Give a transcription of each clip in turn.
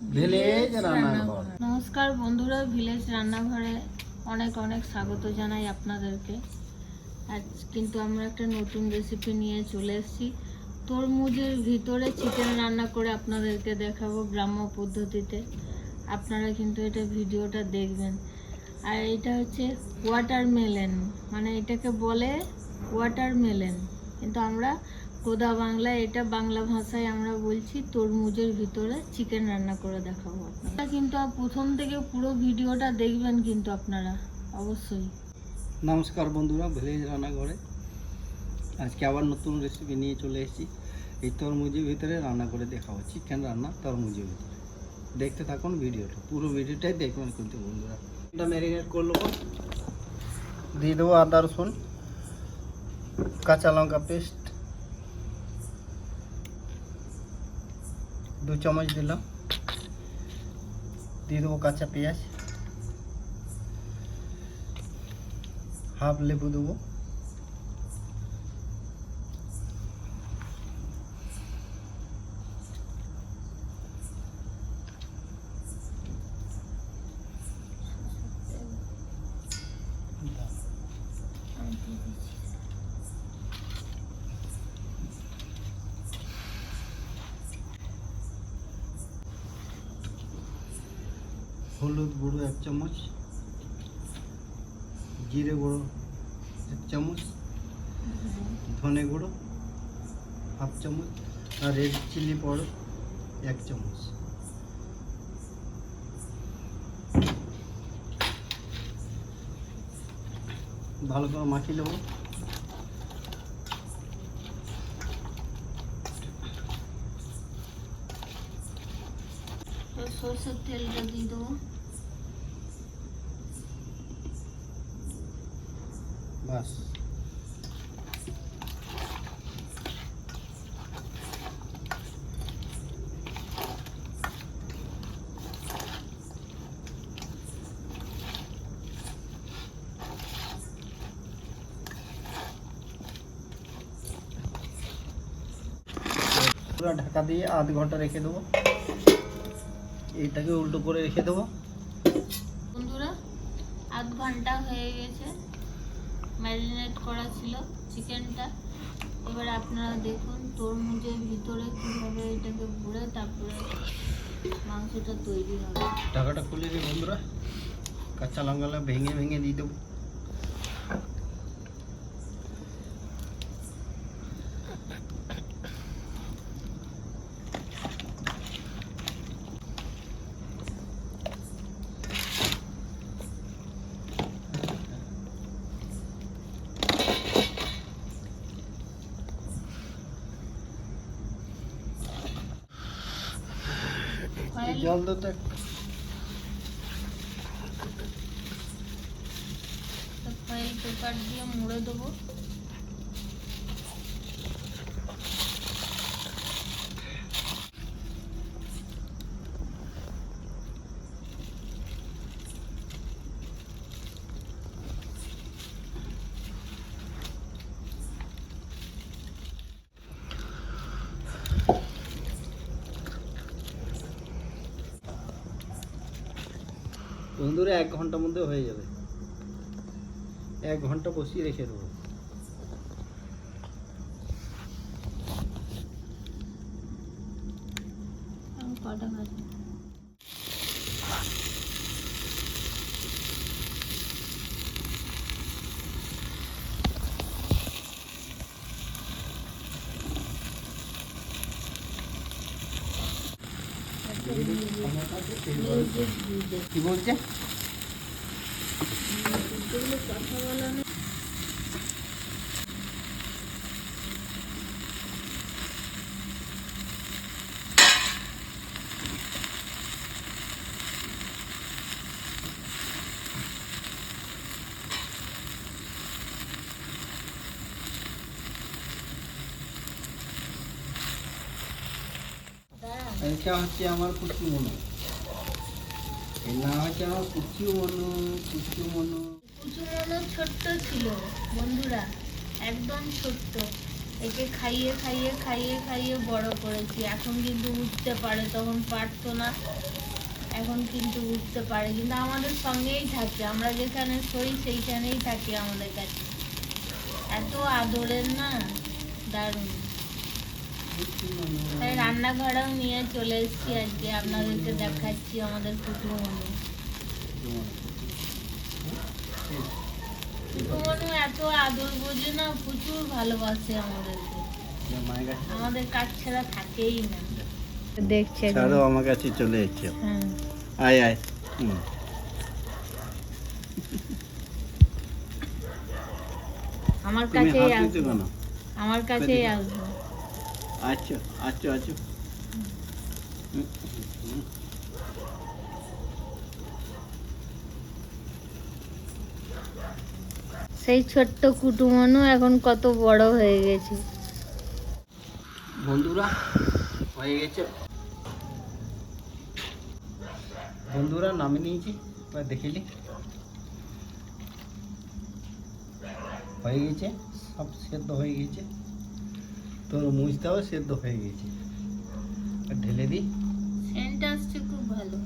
Village রান্নাঘর নমস্কার বন্ধুরা ভিলেজ রান্নাঘরে অনেক অনেক স্বাগত জানাই আপনাদেরকে। আজ কিন্তু আমরা একটা নতুন রেসিপি নিয়ে চলে এসেছি। তরমুজের ভিতরে চিকেন রান্না করে আপনাদেরকে দেখাবো গ্রাম্য পদ্ধতিতে। আপনারা কিন্তু এটা ভিডিওটা দেখবেন। আর এটা হচ্ছে ওয়াটারমেলন মানে এটাকে বলে ওয়াটারমেলন কিন্তু আমরা কোদা বাংলায় এটা বাংলা ভাষায় আমরা বলছি, তরমুজের ভিতরে চিকেন রান্না করে দেখাবো আপনারা কিন্তু প্রথম থেকে পুরো ভিডিওটা দেখবেন কিন্তু আপনারা, অবশ্যই। নমস্কার বন্ধুরা, ভিলেজ রান্নাঘরে। আজকে আবার নতুন রেসিপি নিয়ে চলে এসেছি। এই তরমুজের ভিতরে রান্না করে দেখাবো চিকেন রান্না তরমুজের ভিতরে। দেখতে থাকুন ভিডিওটা, পুরো ভিডিওটাই দেখবেন কিন্তু বন্ধুরা। এটা ম্যারিনেট করে নেব। দিয়ে দেবো আদা রসুন, কাঁচা লঙ্কা পেস্ট দু চামচ দিলাম। দিয়ে দেবো কাঁচা পেঁয়াজ। হাফ লেবু দেবো। হলুদ গুঁড়ো এক চামচ, জিরে গুঁড়ো এক চামচ, ধনে গুঁড়ো হাফ চামচ আর রেড চিলি পাউডার এক চামচ। ভালো করে মাখিয়ে নেব। তো সরষের তেলটা দিয়ে দেবো বাস পুরো ঢাকা দিয়ে আধ ঘণ্টা রেখে দেবো এইটাকে উল্টো করে রেখে দেবো। বন্ধুরা আধ ঘণ্টা হয়ে গেছে। ম্যারিনেট করা ছিল চিকেনটা। এবার আপনারা দেখুন তরমুজের ভিতরে কীভাবে এটাকে ভরে তারপরে মাংসটা তৈরি হবে। টাকাটা খুলে দিই বন্ধুরা। কাঁচা লঙ্কাটা ভেঙে ভেঙে দিয়ে দেবো। জল তো। ফয়েল পেপার দিয়ে মুড়ে দেবো বন্ধুরা এক ঘণ্টার মধ্যে হয়ে যাবে। এক ঘণ্টা বসিয়ে রেখে দেবো। কটা কি বলছে কথা বলা নেই। দাঁড়া। এটা হচ্ছে আমার কুচি মনো এর ছোট্ট ছিল, বন্ধুরা, একদম ছোট্ট। একে খাইয়ে খাইয়ে খাইয়ে খাইয়ে বড় করেছি। এখন কিন্তু উঠতে পারে, তখন পারতো না। এখন কিন্তু উঠতে পারে। কিন্তু আমাদের সঙ্গেই থাকে। আমরা যেখানে শোই সেইখানেই থাকে আমাদের কাছে। এত আদরের না? দারুণ। রান্নাঘরেও নিয়ে চলে এসেছি আজকে। আপনাদেরকে দেখাচ্ছি আমাদের কুটুমনু কুটুমনু এত আদর বোঝে না প্রচুর ভালোবাসে আমাদেরকে। আমাদের কাজ ছাড়া থাকেই না। দেখছে ছাড়ো আমার কাছে চলে এসছে। হ্যাঁ। আয় আয়। আমার তুমি কাছেই কেন? আমার কাছেই আসবে। আচ্ছা আচ্ছা আচ্ছা। সেই ছোট্ট কুটুমনু এখন কত বড় হয়ে গেছে। বন্ধুরা হয়ে গেছে। বন্ধুরা নামে নিয়েছি এবার দেখিলি হয়ে গেছে সব সেদ্ধ হয়ে গেছে। তোর মুজটাও সেদ্ধ হয়ে গেছে। আর ঢেলে দিই সেন্ট আসছে খুব ভালো।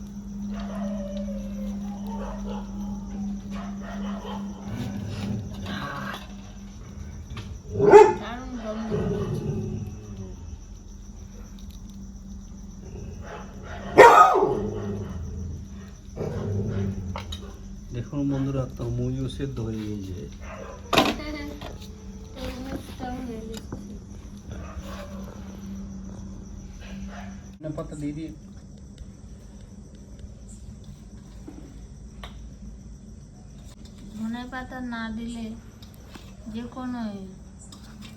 দেখুন বন্ধুরা তরমুজও সেদ্ধ হয়ে গেছে তরমুজটাও হয়ে গেছে। ধনে পাতা দিয়ে দিই ধনে পাতা না দিলে যে কোনো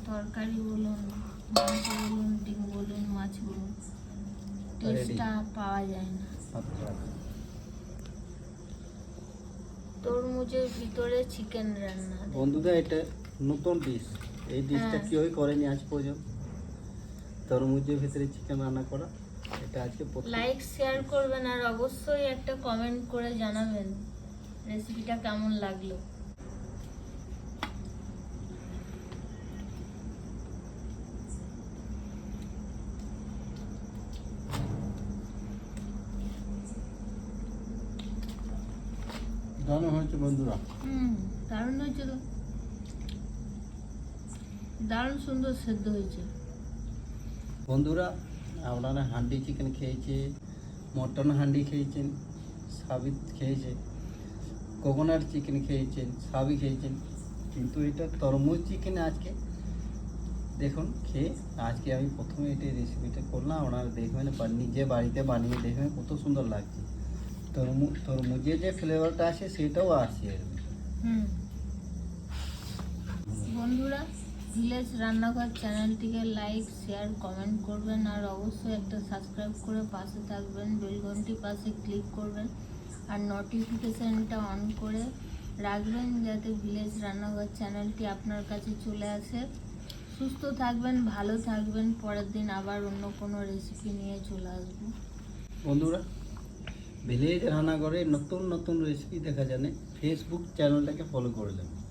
তরকারি বলুন মাংস বলুন ডিম বলুন মাছ বলুন টেস্টটা পাওয়া যায় না আচ্ছা তরমুজের ভিতরে চিকেন রান্না বন্ধুরা এটা নতুন ডিশ এই ডিশটা হ্যাঁ। কেউই করেনি আজ পর্যন্ত তরমুজের ভিতরে চিকেন রান্না করা এটা আজকে লাইক শেয়ার করবেন আর অবশ্যই একটা কমেন্ট করে জানাবেন রেসিপিটা কেমন লাগল। দারুণ হয়েছে বন্ধুরা। হুম দারুণ হয়েছে তো। দারুণ সুন্দর সেদ্ধ হয়েছে। বন্ধুরা আপনারা হান্ডি চিকেন খেয়েছে মটন হান্ডি খেয়েছেন সাবিত খেয়েছে কোকোনাট চিকেন খেয়েছেন সাবি খেয়েছেন কিন্তু এটা তরমুজ চিকেন আজকে, দেখুন, খেয়ে আজকে আমি প্রথমে এটা রেসিপিটা করলাম, আপনারা দেখবেন নিজে বাড়িতে বানিয়ে দেখবেন, কত সুন্দর লাগছে। তরমুজ তরমুজের যে ফ্লেভারটা আছে, সেটাও হুম। বন্ধুরা ভিলেজ রান্নাঘর চ্যানেলটিকে লাইক, শেয়ার, কমেন্ট করবেন আর অবশ্যই একটা সাবস্ক্রাইব করে পাশে থাকবেন বেলঘন্টি পাশে ক্লিক করবেন আর নোটিফিকেশানটা অন করে রাখবেন যাতে ভিলেজ রান্নাঘর চ্যানেলটি আপনার কাছে চলে আসে। সুস্থ থাকবেন, ভালো থাকবেন, পরের দিন আবার অন্য কোনো রেসিপি নিয়ে চলে আসব। বন্ধুরা, ভিলেজ রান্নাঘরে নতুন নতুন রেসিপি দেখা জানে ফেসবুক চ্যানেলটাকে ফলো করে নেবেন